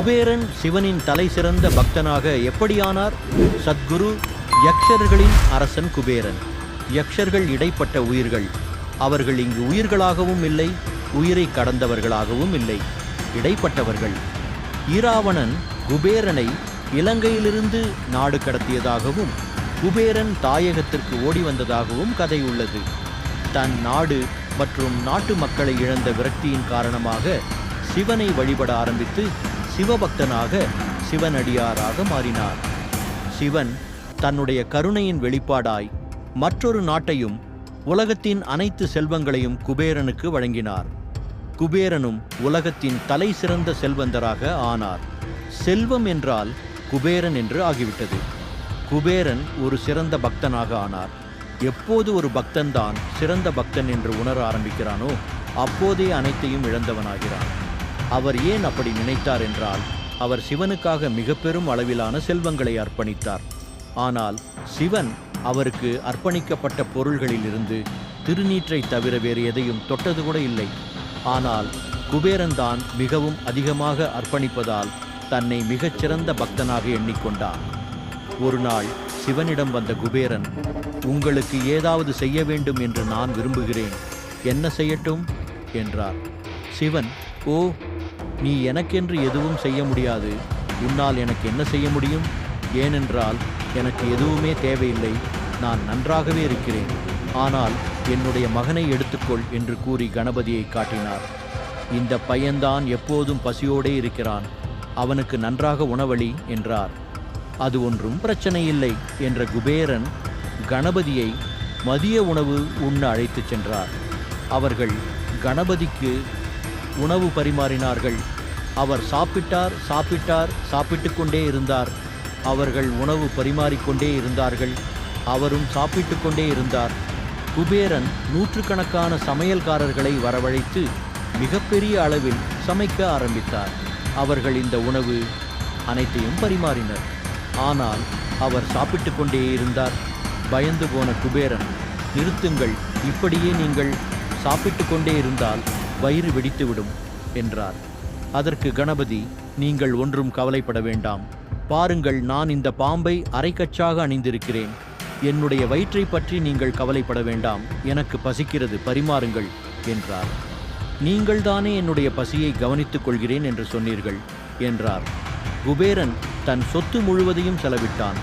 குபேரன் சிவனின் தலை சிறந்த பக்தனாக எப்படியானார்? சத்குரு யக்ஷர்களின் அரசன் குபேரன். யக்ஷர்கள் இடைப்பட்ட உயிர்கள். அவர்கள் இங்கு உயிர்களாகவும் இல்லை உயிரை கடந்தவர்களாகவும் இல்லை. இடைப்பட்டவர்கள். ஈராவணன் குபேரனை இலங்கையிலிருந்து நாடு கடத்தியதாகவும் குபேரன் தாயகத்திற்கு ஓடி வந்ததாகவும் கதை உள்ளது. தன் நாடு மற்றும் நாட்டு மக்களை இழந்த விரக்தியின் காரணமாக சிவனை வழிபட ஆரம்பித்து சிவபக்தனாக சிவனடியாராக மாறினார். சிவன் தன்னுடைய கருணையின் வெளிப்பாடாய் மற்றொரு நாட்டையும் உலகத்தின் அனைத்து செல்வங்களையும் குபேரனுக்கு வழங்கினார். குபேரனும் உலகத்தின் தலை சிறந்த செல்வந்தராக ஆனார். செல்வம் என்றால் குபேரன் என்று ஆகிவிட்டது. குபேரன் ஒரு சிறந்த பக்தனாக ஆனார். எப்போது ஒரு பக்தன்தான் சிறந்த பக்தன் என்று உணர ஆரம்பிக்கிறானோ அப்போதே அனைத்தையும் இழந்தவனாகிறான். அவர் ஏன் அப்படி நினைத்தார் என்றால் அவர் சிவனுக்காக மிக பெரும் அளவிலான செல்வங்களை அர்ப்பணித்தார். ஆனால் சிவன் அவருக்கு அர்ப்பணிக்கப்பட்ட பொருள்களிலிருந்து திருநீற்றை தவிர வேறு எதையும் தொட்டது கூட இல்லை. ஆனால் குபேரன் தான் மிகவும் அதிகமாக அர்ப்பணிப்பதால் தன்னை மிகச்சிறந்த பக்தனாக எண்ணிக்கொண்டார். ஒரு நாள் சிவனிடம் வந்த குபேரன் உங்களுக்கு ஏதாவது செய்ய வேண்டும் என்று நான் விரும்புகிறேன். என்ன செய்யட்டும்? என்றார். சிவன் ஓ நீ எனக்கென்று எதுவும் செய்ய முடியாது. உன்னால் எனக்கு என்ன செய்ய முடியும்? ஏனென்றால் எனக்கு எதுவுமே தேவையில்லை. நான் நன்றாகவே இருக்கிறேன். ஆனால் என்னுடைய மகனை எடுத்துக்கொள் என்று கூறி கணபதியை காட்டினார். இந்த பையன்தான் எப்போதும் பசியோடே இருக்கிறான். அவனுக்கு நன்றாக உணவளி என்றார். அது ஒன்றும் பிரச்சனை இல்லை என்ற குபேரன் கணபதியை மதிய உணவு உண்ண அழைத்துச் சென்றார். அவர்கள் கணபதிக்கு உணவு பரிமாறினார்கள். அவர் சாப்பிட்டார் சாப்பிட்டார் சாப்பிட்டு கொண்டே இருந்தார். அவர்கள் உணவு பரிமாறிக்கொண்டே இருந்தார்கள். அவரும் சாப்பிட்டு கொண்டே இருந்தார். குபேரன் நூற்றுக்கணக்கான சமையல்காரர்களை வரவழைத்து மிகப்பெரிய அளவில் சமைக்க ஆரம்பித்தார். அவர்கள் இந்த உணவு அனைத்தையும் பரிமாறினர். ஆனால் அவர் சாப்பிட்டு கொண்டே இருந்தார். பயந்து போன குபேரன் நிறுத்துங்கள் இப்படியே நீங்கள் சாப்பிட்டு கொண்டே இருந்தால் வயிறு வெடித்துவிடும் என்றார். அதற்கு கணபதி நீங்கள் ஒன்றும் கவலைப்பட வேண்டாம். பாருங்கள் நான் இந்த பாம்பை அரைக்கச்சாக அணிந்திருக்கிறேன். என்னுடைய வயிற்றை பற்றி நீங்கள் கவலைப்பட வேண்டாம். எனக்கு பசிக்கிறது பரிமாறுங்கள் என்றார். நீங்கள் தானே என்னுடைய பசியை கவனித்துக் கொள்கிறேன் என்று சொன்னீர்கள் என்றார். குபேரன் தன் சொத்து முழுவதையும் செலவிட்டான்.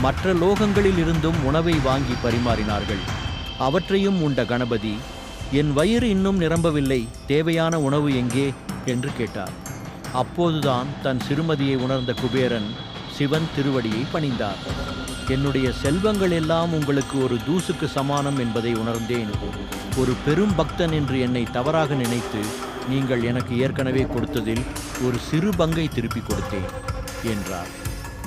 மற்ற லோகங்களில் இருந்தும் உணவை வாங்கி பரிமாறினார்கள். அவற்றையும் உண்ட கணபதி என் வயிறு இன்னும் நிரம்பவில்லை தேவையான உணவு எங்கே? என்று கேட்டார். அப்போதுதான் தன் சிறுமதியை உணர்ந்த குபேரன் சிவன் திருவடியை பணிந்தார். என்னுடைய செல்வங்கள் எல்லாம் உங்களுக்கு ஒரு தூசுக்கு சமானம் என்பதை உணர்ந்தேன். ஒரு பெரும் பக்தன் என்று என்னை தவறாக நினைத்து நீங்கள் எனக்கு ஏற்கனவே கொடுத்ததில் ஒரு சிறு பங்கை திருப்பிக் கொடுத்தேன் என்றார்.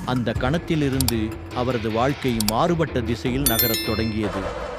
அந்த கணத்திலிருந்து அவரது வாழ்க்கை மாறுபட்ட திசையில் நகரத் தொடங்கியது.